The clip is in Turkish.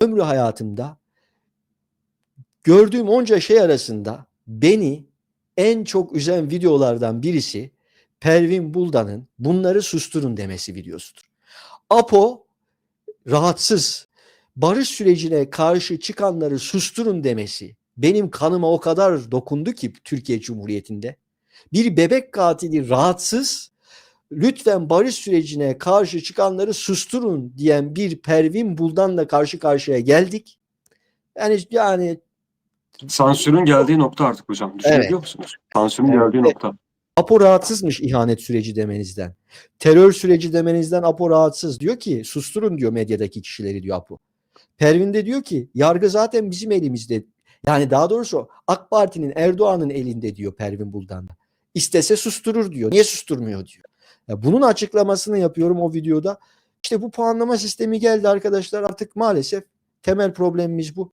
ömrü hayatımda gördüğüm onca şey arasında beni en çok üzen videolardan birisi Pervin Buldan'ın bunları susturun demesi videosudur. Apo rahatsız barış sürecine karşı çıkanları susturun demesi benim kanıma o kadar dokundu ki Türkiye Cumhuriyeti'nde. Bir bebek katili rahatsız lütfen barış sürecine karşı çıkanları susturun diyen bir Pervin Buldan'la karşı karşıya geldik. Yani yani Sansürün geldiği nokta artık hocam. Düşünebiliyor Evet. musunuz? Sansürün Evet. geldiği nokta. Apo rahatsızmış ihanet süreci demenizden. Terör süreci demenizden Apo rahatsız. Diyor ki susturun diyor medyadaki kişileri diyor Apo. Pervin de diyor ki yargı zaten bizim elimizde. Yani daha doğrusu AK Parti'nin Erdoğan'ın elinde diyor Pervin Buldan'da. İstese susturur diyor. Niye susturmuyor diyor. Ya bunun açıklamasını yapıyorum o videoda. İşte bu puanlama sistemi geldi arkadaşlar artık maalesef temel problemimiz bu.